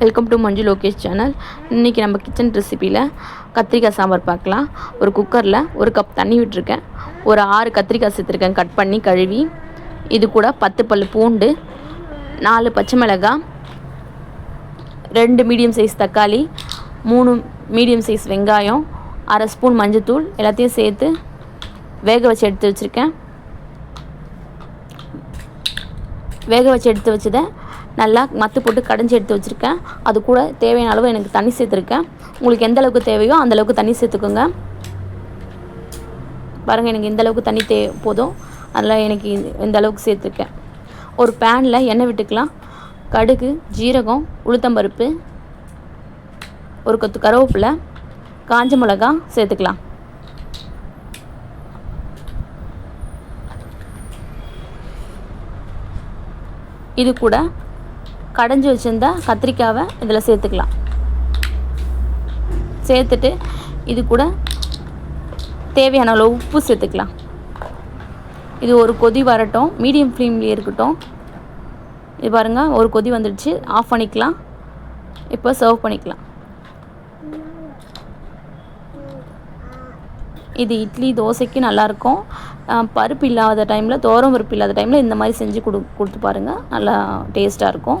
Welcome to Manju Lokesh channel இன்றைக்கி நம்ம kitchen ரெசிப்பியில் கத்திரிக்காய் சாம்பார் பார்க்கலாம். ஒரு குக்கரில் ஒரு கப் தண்ணி விட்டுருக்கேன். ஒரு ஆறு கத்திரிக்காய் சேர்த்துருக்கேன். கட் பண்ணி கழுவி. இது கூட பத்து பல் பூண்டு நாலு பச்சை மிளகாய் ரெண்டு மீடியம் சைஸ் தக்காளி மூணு மீடியம் சைஸ் வெங்காயம் அரை ஸ்பூன் மஞ்சத்தூள் எல்லாத்தையும் சேர்த்து வேக வச்சு எடுத்து வச்சுருக்கேன். வேக வச்சு எடுத்து வச்சதை நல்லா மத்து போட்டு கடைஞ்சி எடுத்து வச்சுருக்கேன். அது கூட தேவையான அளவு எனக்கு தண்ணி சேர்த்துருக்கேன். உங்களுக்கு எந்த அளவுக்கு தேவையோ அந்த அளவுக்கு தண்ணி சேர்த்துக்கோங்க. பாருங்கள் எனக்கு இந்த அளவுக்கு தண்ணி தே போதும். அதில் எனக்கு இந்த- இந்த அளவுக்கு சேர்த்துருக்கேன். ஒரு பேனில் எண்ணெய் விட்டுக்கலாம். கடுகு ஜீரகம் உளுத்தம்பருப்பு ஒரு கொத்து கருவேப்பிலை காஞ்ச மிளகா சேர்த்துக்கலாம். இது கூட கடைஞ்சி வச்சுருந்தா கத்திரிக்காவை இதில் சேர்த்துக்கலாம். சேர்த்துட்டு இது கூட தேவையான அளவு உப்பு சேர்த்துக்கலாம். இது ஒரு கொதி வரட்டும். மீடியம் ஃப்ளேம்லேயே இருக்கட்டும். இது பாருங்கள் ஒரு கொதி வந்துடுச்சு. ஆஃப் பண்ணிக்கலாம். இப்போ சர்வ் பண்ணிக்கலாம். இது இட்லி தோசைக்கு நல்லாயிருக்கும். பருப்பு இல்லாத டைமில் தோரம் பருப்பு இல்லாத டைமில் இந்த மாதிரி செஞ்சு கொடு கொடுத்து பாருங்கள் நல்லா டேஸ்ட்டாக இருக்கும்.